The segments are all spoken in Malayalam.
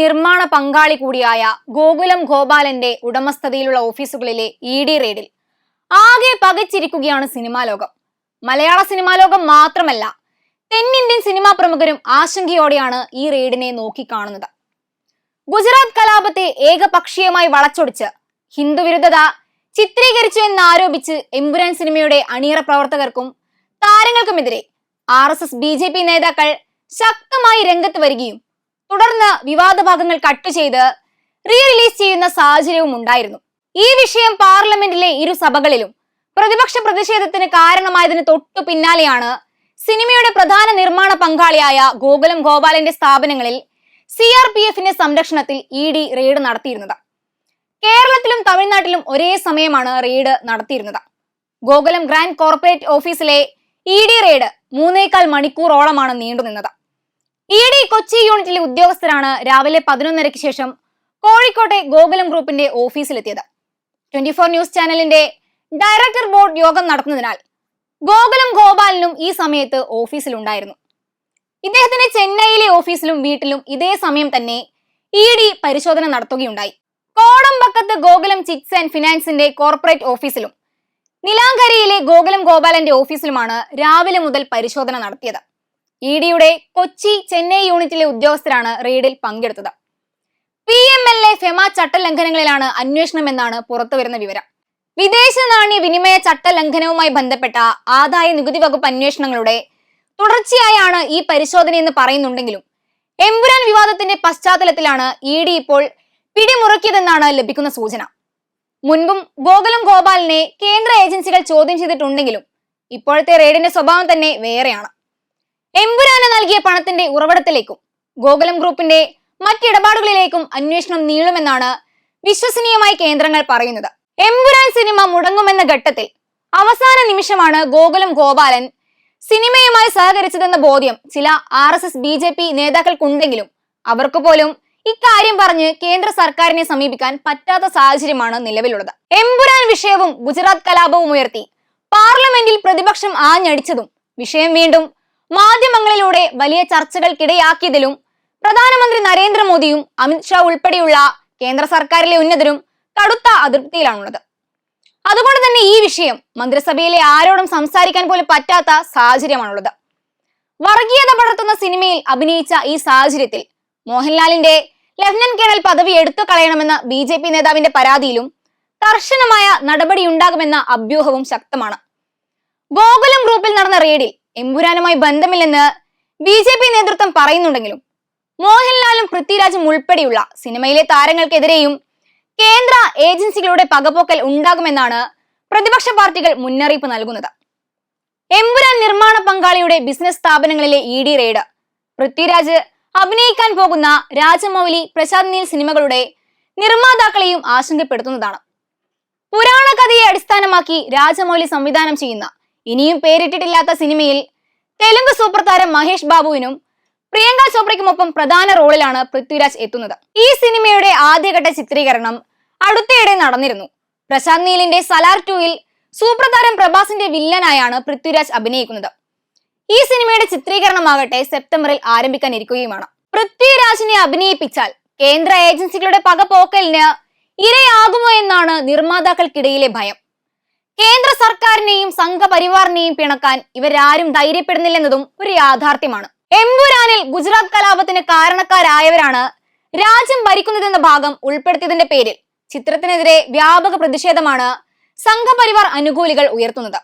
നിർമ്മാണ പങ്കാളി കൂടിയായ ഗോകുലം ഗോപാലന്റെ ഉടമസ്ഥതയിലുള്ള ഓഫീസുകളിലെ ഇ ഡി റെയ്ഡിൽ ആകെ പകച്ചിരിക്കുകയാണ് സിനിമാ ലോകം. മലയാള സിനിമാ ലോകം മാത്രമല്ല തെന്നിന്ത്യൻ സിനിമാ പ്രമുഖരും ആശങ്കയോടെയാണ് ഈ റെയ്ഡിനെ നോക്കിക്കാണുന്നത്. ഗുജറാത്ത് കലാപത്തെ ഏകപക്ഷീയമായി വളച്ചൊടിച്ച് ഹിന്ദുവിരുദ്ധത ചിത്രീകരിച്ചു എന്നാരോപിച്ച് എമ്പുരാൻ സിനിമയുടെ അണിയറ പ്രവർത്തകർക്കും താരങ്ങൾക്കുമെതിരെ R S S B J P നേതാക്കൾ ശക്തമായി രംഗത്ത് വരികയും തുടർന്ന് വിവാദ ഭാഗങ്ങൾ കട്ട് ചെയ്ത് റീ റിലീസ് ചെയ്യുന്ന സാഹചര്യവും ഉണ്ടായിരുന്നു. ഈ വിഷയം പാർലമെന്റിലെ ഇരു സഭകളിലും പ്രതിപക്ഷ പ്രതിഷേധത്തിന് കാരണമായതിന് തൊട്ടു പിന്നാലെയാണ് സിനിമയുടെ പ്രധാന നിർമ്മാണ പങ്കാളിയായ ഗോകുലം ഗോപാലന്റെ സ്ഥാപനങ്ങളിൽ സി ആർ പി എഫിന്റെ സംരക്ഷണത്തിൽ ഇ ഡി റെയ്ഡ് നടത്തിയിരുന്നത്. കേരളത്തിലും തമിഴ്നാട്ടിലും ഒരേ സമയമാണ് റെയ്ഡ് നടത്തിയിരുന്നത്. ഗോകുലം ഗ്രാൻഡ് കോർപ്പറേറ്റ് ഓഫീസിലെ ഇ ഡി റെയ്ഡ് മൂന്നേക്കാൽ മണിക്കൂറോളമാണ് നീണ്ടുനിന്നത്. ഇ ഡി കൊച്ചി യൂണിറ്റിലെ ഉദ്യോഗസ്ഥരാണ് രാവിലെ പതിനൊന്നരയ്ക്ക് ശേഷം കോഴിക്കോട്ടെ ഗോകുലം ഗ്രൂപ്പിന്റെ ഓഫീസിലെത്തിയത്. ട്വന്റി ഫോർ ന്യൂസ് ചാനലിന്റെ ഡയറക്ടർ ബോർഡ് യോഗം നടത്തുന്നതിനാൽ ഗോകുലം ഗോപാലിനും ഈ സമയത്ത് ഓഫീസിലുണ്ടായിരുന്നു. ഇദ്ദേഹത്തിന് ചെന്നൈയിലെ ഓഫീസിലും വീട്ടിലും ഇതേ സമയം തന്നെ ഇ ഡി പരിശോധന നടത്തുകയുണ്ടായി. കോടമ്പക്കത്ത് ഗോകുലം ചിറ്റ്സ് ആൻഡ് ഫിനാൻസിന്റെ കോർപ്പറേറ്റ് ഓഫീസിലും നിലാങ്കരയിലെ ഗോകുലം ഗോപാലന്റെ ഓഫീസിലുമാണ് രാവിലെ മുതൽ പരിശോധന നടത്തിയത്. ഇ ഡിയുടെ കൊച്ചി ചെന്നൈ യൂണിറ്റിലെ ഉദ്യോഗസ്ഥരാണ് റെയ്ഡിൽ പങ്കെടുത്തത്. P M L A FEMA ചട്ടലംഘനങ്ങളിലാണ് അന്വേഷണം എന്നാണ് പുറത്തുവരുന്ന വിവരം. വിദേശ നാണ്യ വിനിമയ ചട്ടലംഘനവുമായി ബന്ധപ്പെട്ട ആദായ നികുതി വകുപ്പ് അന്വേഷണങ്ങളുടെ തുടർച്ചയായാണ് ഈ പരിശോധനയെന്ന് പറയുന്നുണ്ടെങ്കിലും എമ്പുരാൻ വിവാദത്തിന്റെ പശ്ചാത്തലത്തിലാണ് ഇ ഡി ഇപ്പോൾ പിടിമുറുക്കിയതെന്നാണ് ലഭിക്കുന്ന സൂചന. മുൻപും ഗോകുലം ഗോപാലിനെ കേന്ദ്ര ഏജൻസികൾ ചോദ്യം ചെയ്തിട്ടുണ്ടെങ്കിലും ഇപ്പോഴത്തെ റെയ്ഡിന്റെ സ്വഭാവം തന്നെ വേറെയാണ്. എമ്പുരാന് നൽകിയ പണത്തിന്റെ ഉറവിടത്തിലേക്കും ഗോകുലം ഗ്രൂപ്പിന്റെ മറ്റിടപാടുകളിലേക്കും അന്വേഷണം നീളുമെന്നാണ് വിശ്വസനീയമായ കേന്ദ്രങ്ങൾ പറയുന്നത്. എമ്പുരാൻ സിനിമ മുടങ്ങുമെന്ന ഘട്ടത്തിൽ അവസാന നിമിഷമാണ് ഗോകുലം ഗോപാലൻ സിനിമയുമായി സഹകരിച്ചതെന്ന ബോധ്യം ചില R S S B J P നേതാക്കൾക്കുണ്ടെങ്കിലും അവർക്ക് പോലും ഇക്കാര്യം പറഞ്ഞ് കേന്ദ്ര സർക്കാരിനെ സമീപിക്കാൻ പറ്റാത്ത സാഹചര്യമാണ് നിലവിലുള്ളത്. എമ്പുരാൻ വിഷയവും ഗുജറാത്ത് കലാപവും ഉയർത്തി. പാർലമെന്റിൽ പ്രതിപക്ഷം ആഞ്ഞടിച്ചതും വിഷയം വീണ്ടും മാധ്യമങ്ങളിലൂടെ വലിയ ചർച്ചകൾക്കിടയാക്കിയതിലും പ്രധാനമന്ത്രി നരേന്ദ്രമോദിയും അമിത്ഷാ ഉൾപ്പെടെയുള്ള കേന്ദ്ര സർക്കാരിലെ ഉന്നതരും കടുത്ത അതൃപ്തിയിലാണുള്ളത് അതുകൊണ്ട് തന്നെ ഈ വിഷയം മന്ത്രിസഭയിലെ ആരോടും സംസാരിക്കാൻ പോലും പറ്റാത്ത സാഹചര്യമാണുള്ളത്. വർഗീയത പടർത്തുന്ന സിനിമയിൽ അഭിനയിച്ച ഈ സാഹചര്യത്തിൽ മോഹൻലാലിന്റെ ലഫ്റ്റനന്റ് കേണൽ പദവി എടുത്തു കളയണമെന്ന ബി ജെ പി നേതാവിന്റെ പരാതിയിലും കർശനമായ നടപടിയുണ്ടാകുമെന്ന അഭ്യൂഹവും ശക്തമാണ്. ഗോകുലം ഗ്രൂപ്പിൽ നടന്ന റെയ്ഡിൽ എമ്പുരാനുമായി ബന്ധമില്ലെന്ന് ബി ജെ പി നേതൃത്വം പറയുന്നുണ്ടെങ്കിലും മോഹൻലാലും പൃഥ്വിരാജും ഉൾപ്പെടെയുള്ള സിനിമയിലെ താരങ്ങൾക്കെതിരെയും കേന്ദ്ര ഏജൻസികളുടെ പകപോക്കൽ ഉണ്ടാകുമെന്നാണ് പ്രതിപക്ഷ പാർട്ടികൾ മുന്നറിയിപ്പ് നൽകുന്നത്. എമ്പുരാൻ നിർമ്മാണ പങ്കാളിയുടെ ബിസിനസ് സ്ഥാപനങ്ങളിലെ ഇ ഡി റെയ്ഡ്. പൃഥ്വിരാജ് അഭിനയിക്കാൻ പോകുന്ന രാജമൗലി പ്രശാന്ത് നീൽ സിനിമകളുടെ നിർമ്മാതാക്കളെയും ആശങ്കപ്പെടുത്തുന്നതാണ്. പുരാണ കഥയെ അടിസ്ഥാനമാക്കി രാജമൗലി സംവിധാനം ചെയ്യുന്ന ഇനിയും പേരിട്ടിട്ടില്ലാത്ത സിനിമയിൽ തെലുങ്ക് സൂപ്പർ താരം മഹേഷ് ബാബുവിനും പ്രിയങ്ക ചോപ്രയ്ക്കുമൊപ്പം പ്രധാന റോളിലാണ് പൃഥ്വിരാജ് എത്തുന്നത്. ഈ സിനിമയുടെ ആദ്യഘട്ട ചിത്രീകരണം അടുത്തിടെ നടന്നിരുന്നു. പ്രശാന്ത് നീലിന്റെ സലാർ ടൂയിൽ സൂപ്പർ താരം പ്രഭാസിന്റെ വില്ലനായാണ് പൃഥ്വിരാജ് അഭിനയിക്കുന്നത്. ഈ സിനിമയുടെ ചിത്രീകരണമാകട്ടെ സെപ്റ്റംബറിൽ ആരംഭിക്കാനിരിക്കുകയുമാണ്. പൃഥ്വിരാജിനെ അഭിനയിപ്പിച്ചാൽ കേന്ദ്ര ഏജൻസികളുടെ പകപോക്കലിന് ഇരയാകുമോ എന്നാണ് നിർമ്മാതാക്കൾക്കിടയിലെ ഭയം. കേന്ദ്ര സർക്കാരിനെയും സംഘപരിവാറിനെയും പിണക്കാൻ ഇവരാരും ധൈര്യപ്പെടുന്നില്ലെന്നതും ഒരു യാഥാർത്ഥ്യമാണ്. എംപുരാനിൽ ഗുജറാത്ത് കലാപത്തിന് കാരണക്കാരായവരാണ് രാജ്യം ഭരിക്കുന്നതെന്ന ഭാഗം ഉൾപ്പെടുത്തിയതിന്റെ പേരിൽ ചിത്രത്തിനെതിരെ വ്യാപക പ്രതിഷേധമാണ് സംഘപരിവാർ അനുകൂലികൾ ഉയർത്തുന്നത്.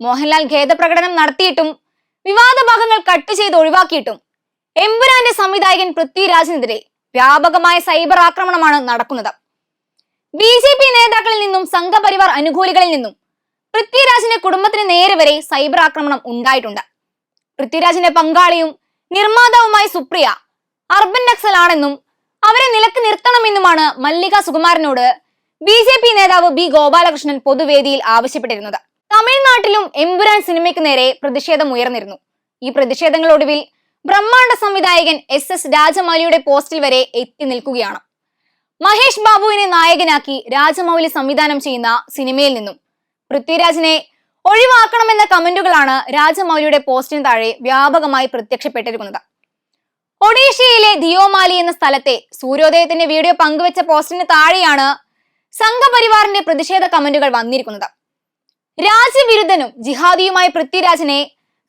മോഹൻലാൽ ഖേദപ്രകടനം നടത്തിയിട്ടും വിവാദ ഭാഗങ്ങൾ കട്ട് ചെയ്ത് ഒഴിവാക്കിയിട്ടും എംപുരാന്റെ സംവിധായകൻ പൃഥ്വിരാജിനെതിരെ വ്യാപകമായ സൈബർ ആക്രമണമാണ് നടക്കുന്നത്. ബി ജെ പി നേതാക്കളിൽ നിന്നും സംഘപരിവാർ അനുകൂലികളിൽ നിന്നും പൃഥ്വിരാജിന്റെ കുടുംബത്തിന് നേരെ വരെ സൈബർ ആക്രമണം ഉണ്ടായിട്ടുണ്ട്. പൃഥ്വിരാജിന്റെ പങ്കാളിയും നിർമ്മാതാവുമായ സുപ്രിയ അർബൻ നക്സൽ ആണെന്നും അവരെ നിലയ്ക്ക് നിർത്തണമെന്നുമാണ് മല്ലിക സുകുമാരനോട് ബി ജെ പി നേതാവ് ബി ഗോപാലകൃഷ്ണൻ പൊതുവേദിയിൽ ആവശ്യപ്പെട്ടിരുന്നത്. തമിഴ്നാട്ടിലും എമ്പുരാൻ സിനിമയ്ക്ക് നേരെ പ്രതിഷേധം ഉയർന്നിരുന്നു. ഈ പ്രതിഷേധങ്ങളൊടുവിൽ ബ്രഹ്മാണ്ഡ സംവിധായകൻ എസ് എസ് രാജമൗലിയുടെ പോസ്റ്റിൽ വരെ എത്തി നിൽക്കുകയാണ്. മഹേഷ് ബാബുവിനെ നായകനാക്കി രാജമൗലി സംവിധാനം ചെയ്യുന്ന സിനിമയിൽ നിന്നും. പൃഥ്വിരാജിനെ ഒഴിവാക്കണമെന്ന കമന്റുകളാണ് രാജമൗലിയുടെ പോസ്റ്റിന് താഴെ വ്യാപകമായി പ്രത്യക്ഷപ്പെട്ടിരിക്കുന്നത്. ഒഡീഷയിലെ ദിയോമാലി എന്ന സ്ഥലത്തെ സൂര്യോദയത്തിന്റെ വീഡിയോ പങ്കുവച്ച പോസ്റ്റിന് താഴെയാണ് സംഘപരിവാറിന്റെ പ്രതിഷേധ കമന്റുകൾ വന്നിരിക്കുന്നത്. രാജ്യവിരുദ്ധനും ജിഹാദിയുമായ പൃഥ്വിരാജിനെ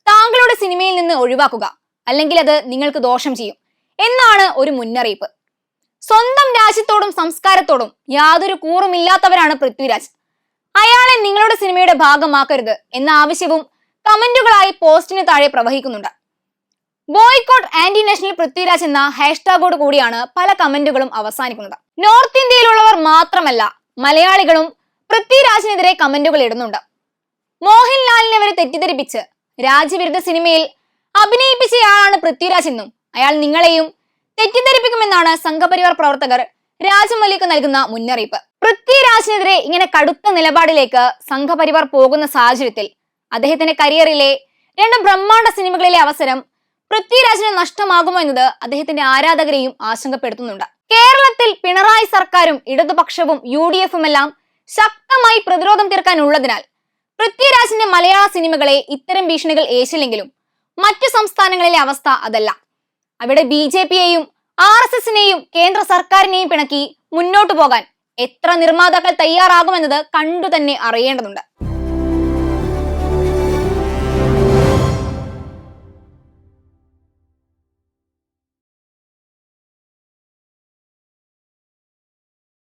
താങ്കളുടെ സിനിമയിൽ നിന്ന് ഒഴിവാക്കുക അല്ലെങ്കിൽ അത് നിങ്ങൾക്ക് ദോഷം ചെയ്യും എന്നാണ് ഒരു മുന്നറിയിപ്പ്. സ്വന്തം രാജ്യത്തോടും സംസ്കാരത്തോടും യാതൊരു കൂറുമില്ലാത്തവരാണ് പൃഥ്വിരാജ്. അയാളെ നിങ്ങളുടെ സിനിമയുടെ ഭാഗമാക്കരുത് എന്ന ആവശ്യവും കമന്റുകളായി പോസ്റ്റിന് താഴെ പ്രവഹിക്കുന്നുണ്ട്. ബോയ്ക്കോട്ട് ആന്റി നാഷണൽ പൃഥ്വിരാജ് എന്ന ഹാഷ്ടാഗോട് കൂടിയാണ് പല കമന്റുകളും അവസാനിക്കുന്നത്. നോർത്ത് ഇന്ത്യയിലുള്ളവർ മാത്രമല്ല മലയാളികളും പൃഥ്വിരാജിനെതിരെ കമന്റുകൾ ഇടുന്നുണ്ട്. മോഹൻലാലിനെ വരെ തെറ്റിദ്ധരിപ്പിച്ച് രാജ്യവിരുദ്ധ സിനിമയിൽ അഭിനയിപ്പിച്ചയാളാണ് പൃഥ്വിരാജ് എന്നും അയാൾ നിങ്ങളെയും തെറ്റിദ്ധരിപ്പിക്കുമെന്നാണ് സംഘപരിവാർ പ്രവർത്തകർ രാജമല്ലിക്ക് നൽകുന്ന മുന്നറിയിപ്പ്. പൃഥ്വിരാജിനെതിരെ ഇങ്ങനെ കടുത്ത നിലപാടിലേക്ക് സംഘപരിവാർ പോകുന്ന സാഹചര്യത്തിൽ അദ്ദേഹത്തിന്റെ കരിയറിലെ രണ്ട് ബ്രഹ്മാണ്ഡ സിനിമകളിലെ അവസരം പൃഥ്വിരാജിന് നഷ്ടമാകുമോ എന്നത് അദ്ദേഹത്തിന്റെ ആരാധകരെയും ആശങ്കപ്പെടുത്തുന്നുണ്ട്. കേരളത്തിൽ പിണറായി സർക്കാരും ഇടതുപക്ഷവും യു ഡി എഫും എല്ലാം ശക്തമായി പ്രതിരോധം തീർക്കാനുള്ളതിനാൽ പൃഥ്വിരാജിന്റെ മലയാള സിനിമകളെ ഇത്തരം ഭീഷണികൾ ഏശില്ലെങ്കിലും മറ്റു സംസ്ഥാനങ്ങളിലെ അവസ്ഥ അതല്ല. അവിടെ ബി ജെ പിയെയും ആർ എസ് എസിനെയും കേന്ദ്ര സർക്കാരിനെയും പിണക്കി മുന്നോട്ടു പോകാൻ എത്ര നിർമ്മാതാക്കൾ തയ്യാറാകുമെന്നത് കണ്ടു തന്നെ അറിയേണ്ടതുണ്ട്.